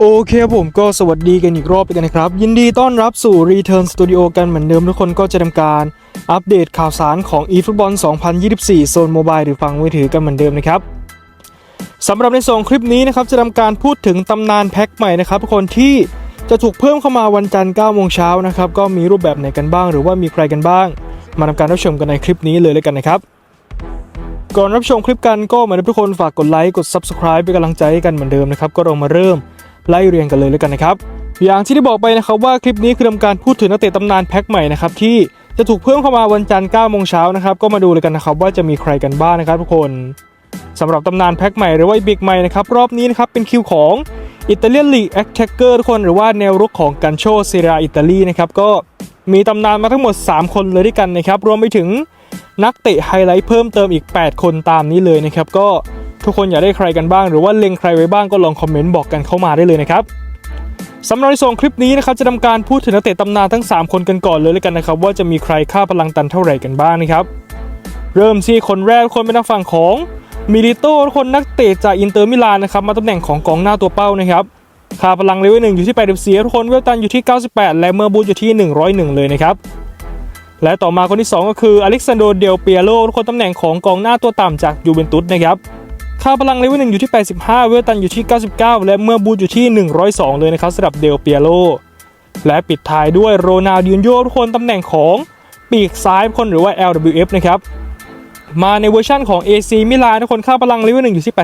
โอเคครับผมก็สวัสดีกันอีกรอบกันนะครับ ยินดีต้อนรับสู่ Return Studio กันเหมือนเดิมทุกคนก็จะทำการอัปเดตข่าวสารของ eFootball 2024 โซนโมบายหรือฝั่งมือถือกันเหมือนเดิมนะครับสำหรับในส่วนคลิปนี้นะครับจะทำการพูดถึงตำนานแพ็คใหม่นะครับทุกคนที่จะถูกเพิ่มเข้ามาวันจันทร์9โมงเช้านะครับก็มีรูปแบบไหนกันบ้าง หรือว่ามีใครกันบ้าง มาทำการรับชมกันในคลิปนี้เลยเลยกันนะครับก่อนรับชมคลิปกันก็เหมือนทุกคนฝากกดไลค์กด Subscribe เป็นกำลังใจให้กันเหมือนเดิมนะครับก็เรามาเริ่ม ไล่เรียงกันเลยแล้วกันนะครับ อย่างที่ได้บอกไปนะครับว่าคลิปนี้คือทำการพูดถึงนักเตะตำนานแพ็คใหม่นะครับที่จะถูกเพิ่มเข้ามาวันจันทร์9โมงเช้านะครับก็มาดูเลยกันนะครับว่าจะมีใครกันบ้างนะครับทุกคนสำหรับตำนานแพ็คใหม่หรือว่าบิ๊กใหม่นะครับรอบนี้นะครับเป็นคิวของอิตาเลียนลีกแอคแท็กเกอร์ทุกคนหรือว่าแนวรุกของกันโชเซรียอิตาลีนะครับก็มีตำนานมาทั้งหมด 3 คนเลยด้วยกันนะครับรวมไปถึงนักเตะไฮไลท์เพิ่มเติมอีก 8 คนตามนี้เลยนะครับก็ ทุกคนอยากได้ใครกันบ้าง หรือว่าเล็งใครไว้บ้างก็ลองคอมเมนต์บอกกันเข้ามาได้เลยนะครับสำหรับในส่วนคลิปนี้นะครับจะทำการพูดถึงนักเตะตำนานทั้ง 3 คนกันก่อนเลยแล้วกันนะครับว่าจะมีใครค่าพลังตันเท่าไหร่กันบ้างนะครับเริ่มที่คนแรกคนเป็นทางฝั่งของมิลิโต้คนนักเตะจากอินเตอร์มิลานนะครับมาตำแหน่งของกองหน้าตัวเป้านะครับค่าพลังเลเวลหนึ่งอยู่ที่ 84ทุกคนเวลตันอยู่ที่ 98 และเมอร์บูอยู่ที่ 101 เลยนะครับและต่อมาคนที่ 2 ก็คืออเล็กซานโดเดลเปียโลทุกคนตำแหน่งของกองหน้าตัวต่ำจากยูเวนตุสนะครับ ค่าพลังเลเวลหนึ่งอยู่ที่ 85 เวลตันอยู่ที่ 99 และเมื่อบูทอยู่ที่ 102 เลยนะครับสำหรับเดลเปียโล และปิดท้ายด้วยโรนัลดินโยทุกคนตำแหน่งของปีกซ้ายคนหรือว่า LWF นะครับ มาในเวอร์ชั่นของ AC มิลานทุกคนค่าพลังเลเวลหนึ่งอยู่ที่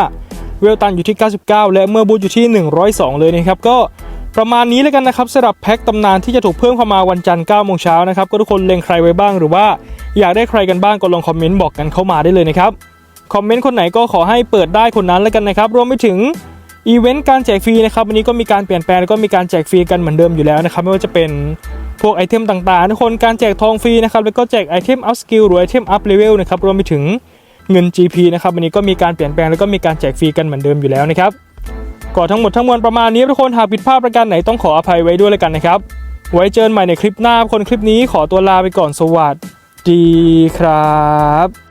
85 เวลตันอยู่ที่ 99 และเมื่อบูทอยู่ที่ 102 เลยนะครับก็ประมาณนี้แล้วกันนะครับสำหรับแพ็คตำนานที่จะถูกเพิ่มเข้ามาวันจันทร์9โมงเช้านะครับก็ทุกคนเล็งใครไว้บ้างหรือว่าอยากได้ใครกันบ้างก็ลองคอมเมนต์บอกกันเข้ามาได้เลยนะครับ คอมเมนต์คนไหนก็ขอให้เปิดได้คนนั้นแล้วกันนะครับ รวมไปถึงอีเวนต์การแจกฟรีนะครับวันนี้ก็มีการเปลี่ยนแปลงแล้วก็มีการแจกฟรีกันเหมือนเดิมอยู่แล้วนะครับ ไม่ว่าจะเป็นพวกไอเทมต่างๆทุกคนการแจกทองฟรีนะครับแล้วก็แจกไอเทมอัพสกิลหรือไอเทมอัพเลเวลนะครับรวมไปถึงเงิน GP นะครับวันนี้ก็มีการเปลี่ยนแปลงแล้วก็มีการแจกฟรีกันเหมือนเดิมอยู่แล้วนะครับก็ทั้งหมดทั้งมวลประมาณนี้ทุกคนหากผิดพลาดประการไหนต้องขออภัยไว้ด้วยแล้วกันนะครับ ไว้เจอกันใหม่ในคลิปหน้าคนคลิปนี้ขอตัวลาไปก่อนสวัสดีครับ